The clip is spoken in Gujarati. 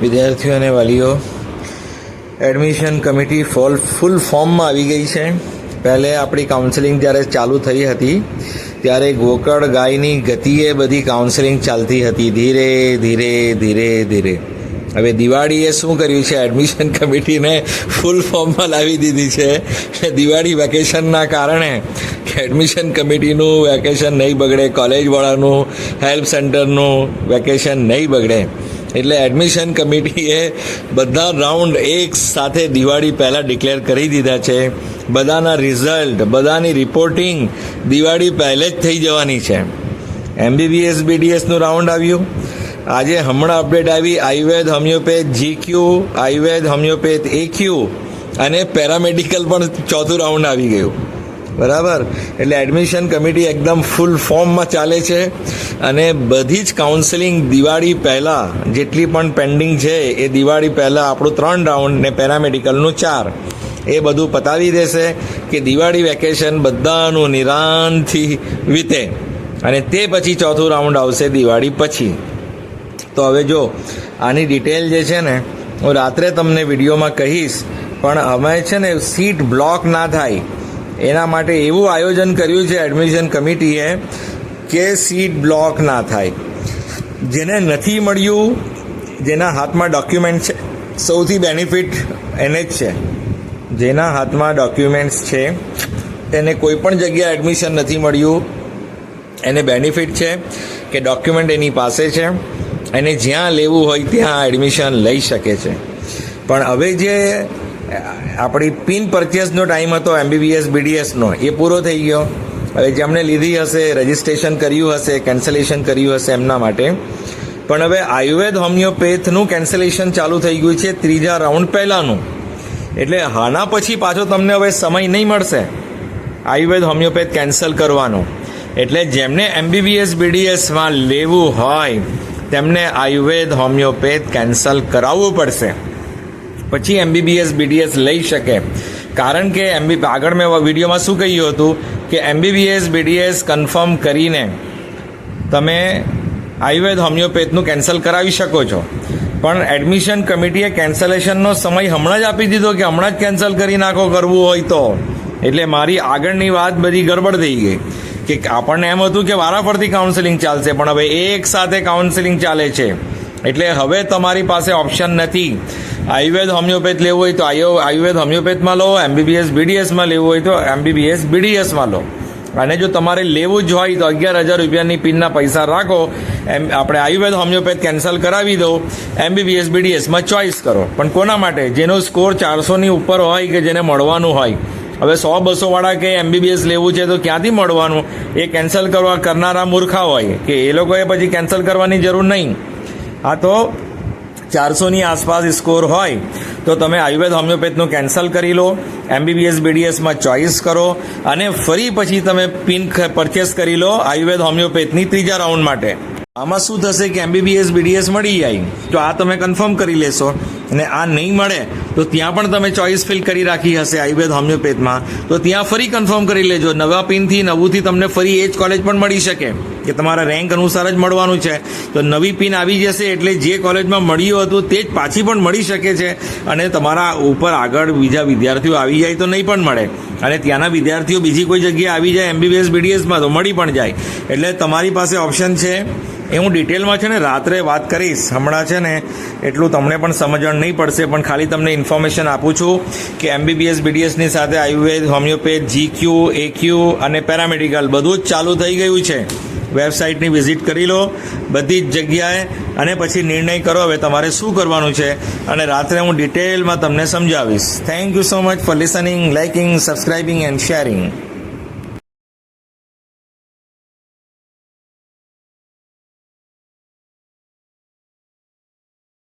વિદ્યાર્થીઓ અને વાલીઓ એડમિશન કમિટી ફોલ ફૂલ ફોર્મમાં આવી ગઈ છે. પહેલે આપણી કાઉન્સેલિંગ જ્યારે ચાલુ થઈ હતી, ત્યારે ગોકળ ગાયની ગતિએ બધી કાઉન્સેલિંગ ચાલતી હતી. ધીરે ધીરે ધીરે ધીરે. હવે દિવાળીએ શું કર્યું છે? એડમિશન કમિટીને ફૂલ ફોર્મમાં લાવી દીધી છે. દિવાળી વેકેશનના કારણે એડમિશન કમિટીનું વેકેશન નહીં બગડે કોલેજવાળાનું હેલ્પ સેન્ટરનું વેકેશન નહીં બગડે. એટલે એડમિશન કમિટીએ બધા રાઉન્ડ એક સાથે દિવાળી પહેલાં ડિક્લેર કરી દીધા છે. બધાના રિઝલ્ટ બધાની રિપોર્ટિંગ દિવાળી પહેલે જ થઈ જવાની છે. એમબીબીએસ બીડીએસનું રાઉન્ડ આવ્યું. આજે હમણાં અપડેટ આવી, Ayurveda homeopath GQ Ayurveda homeopath AQ અને પેરામેડિકલ પણ ચોથું રાઉન્ડ આવી ગયું. બરાબર? એટલે એડમિશન કમિટી એકદમ ફૂલ ફોર્મમાં ચાલે છે અને બધી જ કાઉન્સેલિંગ દિવાળી પહેલાં જેટલી પણ પેન્ડિંગ છે, એ દિવાળી પહેલાં આપણું ત્રણ રાઉન્ડ ને પેરામેડિકલનું ચાર. એ બધું પતાવી દેશે કે દિવાળી વેકેશન બધાનું નિરાનથી વીતે. અને તે પછી ચોથું રાઉન્ડ આવશે દિવાળી પછી. તો હવે જો, આની ડિટેલ જે છે ને, હું રાત્રે તમને વિડીયોમાં કહીશ, પણ અમે છે ને સીટ બ્લોક ના થાય. એના માટે એવું આયોજન કર્યું છે એડમિશન કમિટીએ કે સીટ બ્લોક ના થાય. જેને નથી મળ્યું, જેના હાથમાં ડોક્યુમેન્ટ છે, સૌથી બેનિફિટ એને જ છે. જેના હાથમાં ડોક્યુમેન્ટ્સ છે એને કોઈ પણ જગ્યાએ એડમિશન નથી મળ્યું, એને બેનિફિટ છે કે ડોક્યુમેન્ટ એની પાસે છે, એને જ્યાં લેવું હોય ત્યાં એડમિશન લઈ શકે છે. પણ હવે જે આપણી પિન પરચેસનો ટાઈમ હતો એમબીબીએસ બીડીએસનો એ પૂરો થઈ ગયો. હવે જેમણે લીધી હશે રજિસ્ટ્રેશન કર્યું હશે કેન્સલેશન કર્યું હશે એમના માટે. પણ હવે આયુર્વેદ હોમિયોપેથનું કેન્સલેશન ચાલુ થઈ ગયું છે ત્રીજા રાઉન્ડ પહેલાંનું. એટલે હાના પછી પાછો તમને હવે સમય નહીં મળશે આયુર્વેદ હોમિયોપેથ કેન્સલ કરવાનો. એટલે જેમને એમબીબીએસ બીડીએસમાં લેવું હોય, તેમને આયુર્વેદ હોમિયોપેથ કેન્સલ કરાવવું પડશે. પછી એમબીબીએસ બીડીએસ લઈ શકે. કારણ કે એમબી આગળ મેં વિડીયોમાં શું કહ્યું હતું કે એમબીબીએસ બીડીએસ કન્ફર્મ કરીને તમે આયુર્વેદ હોમિયોપેથનું કેન્સલ કરાવી શકો છો. પણ એડમિશન કમિટીએ કેન્સલેશનનો સમય હમણાં જ આપી દીધો કે હમણાં જ કેન્સલ કરી નાખો, કરવું હોય તો. એટલે મારી આગળની વાત બધી ગડબડ થઈ ગઈ કે આપણને એમ હતું કે વારાફરતી કાઉન્સેલિંગ ચાલશે, પણ હવે એક સાથે કાઉન્સેલિંગ ચાલે છે. એટલે હવે તમારી પાસે ઓપ્શન નથી. આયુર્વેદ હોમિયોપેથ લેવું હોય તો આયો આયુર્વેદ હોમિયોપેથમાં લો, એમબીબીએસ, બીડીએસમાં લેવું હોય તો એમબીબીએસ, બીડીએસમાં લો. અને જો તમારે લેવું જ હોય તો અગિયાર હજાર રૂપિયાની પિનના પૈસા રાખો. એમ, આપણે આયુર્વેદ હોમિયોપેથ કેન્સલ કરાવી દો એમબીબીએસ, બીડીએસમાં ચોઇસ કરો. પણ કોના માટે? જેનો સ્કોર ચારસોની ઉપર હોય કે જેને મળવાનું હોય. હવે સો બસોવાળા કે એમબીબીએસ લેવું છે તો ક્યાંથી મળવાનું? એ કેન્સલ કરવા કરનારા મૂર્ખા હોય કે એ લોકોએ પછી કેન્સલ કરવાની જરૂર નહીં. આ તો ચારસોની આસપાસ સ્કોર હોય, તો તમે આયુર્વેદ હોમિયોપેથનું કેન્સલ કરી લો, એમબીબીએસ, બીડીએસમાં ચોઇસ કરો, અને ફરી પછી તમે પિન પરચેસ કરી લો આયુર્વેદ હોમિયોપેથની ત્રીજા રાઉન્ડ માટે. આમાં શું થશે કે એમબીબીએસ, બીડીએસ મળી જાય, તો આ તમે કન્ફર્મ કરી લેશો, અને આ નહીં મળે, તો ત્યાં પણ તમે ચોઇસ ફિલ કરી રાખી હશે આયુર્વેદ હોમિયોપેથમાં, તો ત્યાં ફરી કન્ફર્મ કરી લેજો, નવા પિનથી નવુંથી તમને ફરી એ જ કોલેજ પણ મળી શકે. કે તમારા રેન્ક અનુસાર જ મળવાનું છે. તો નવી પિન આવી જશે એટલે જે કોલેજમાં મળ્યું હતું તે જ પાછી પણ મળી શકે છે. અને તમારા ઉપર આગળ બીજા વિદ્યાર્થીઓ આવી જાય તો નહીં પણ મળે. અને ત્યાંના વિદ્યાર્થીઓ બીજી કોઈ જગ્યાએ આવી જાય એમબીબીએસ બીડીએસમાં તો મળી પણ જાય. એટલે તમારી પાસે ઓપ્શન છે. એ હું ડિટેલમાં છે ને રાત્રે વાત કરીશ. હમણાં છે ને એટલું તમને પણ સમજણ નહીં પડશે, પણ ખાલી તમને ઇન્ફોર્મેશન આપું છું કે એમબીબીએસ બીડીએસની સાથે આયુર્વેદ, હોમિયોપેથ જીક્યુ એક્યુ અને પેરામેડિકલ બધું જ ચાલુ થઈ ગયું છે. વેબસાઇટની વિઝિટ કરી લો, બધી જ જગ્યાએ, અને પછી નિર્ણય કરો હવે તમારે શું કરવાનું છે. અને રાત્રે હું ડિટેલમાં તમને સમજાવીશ. Thank you so much for listening liking subscribing and sharing